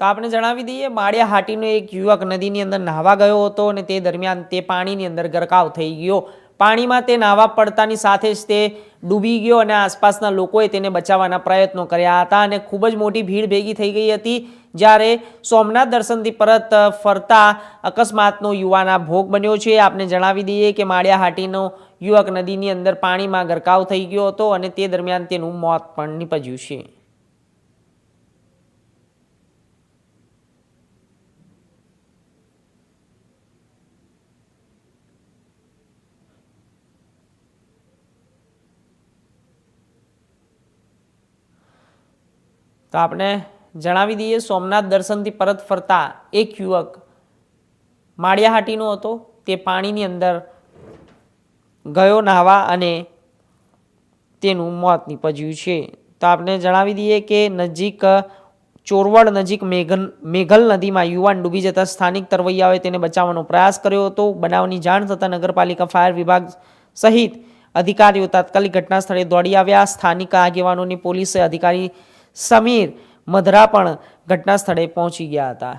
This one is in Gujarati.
તો આપણે જણાવી દઈએ માળિયા હાટીનો એક યુવક નદીની અંદર નાહવા ગયો હતો અને તે દરમિયાન તે પાણીની અંદર ગરકાવ થઈ ગયો. પાણીમાં તે નાહવા પડતાની સાથે જ તે ડૂબી ગયો અને આસપાસના લોકોએ તેને બચાવવાના પ્રયત્નો કર્યા હતા અને ખૂબ જ મોટી ભીડ ભેગી થઈ ગઈ હતી, જ્યારે સોમનાથ દર્શનથી પરત ફરતા અકસ્માતનો યુવાના ભોગ બન્યો છે. આપને જણાવી દઈએ કે માળિયા હાટીનો યુવક નદીની અંદર પાણીમાં ગરકાવ થઈ ગયો હતો અને તે દરમિયાન તેનું મોત પણ નીપજ્યું છે. તો આપણે જણાવી દઈએ, સોમનાથ દર્શનથી પરત ફરતા એક યુવક માળિયાહાટીનો હતો. તે પાણીની અંદર ગયો નાહવા અને તેનું મોત નીપજ્યું છે. તો આપણે જણાવી દઈએ કે નજીક, ચોરવડ નજીક મેઘન, મેઘલ નદીમાં યુવાન ડૂબી જતા સ્થાનિક તરવૈયાઓએ તેને બચાવવાનો પ્રયાસ કર્યો હતો. બનાવની જાણ થતાં નગરપાલિકા, ફાયર વિભાગ સહિત અધિકારીઓ તાત્કાલિક ઘટના સ્થળે દોડી આવ્યા. સ્થાનિક આગેવાનોની પોલીસે અધિકારી સમીર મધરા પણ ઘટના સ્થળે પહોંચી ગયા હતા.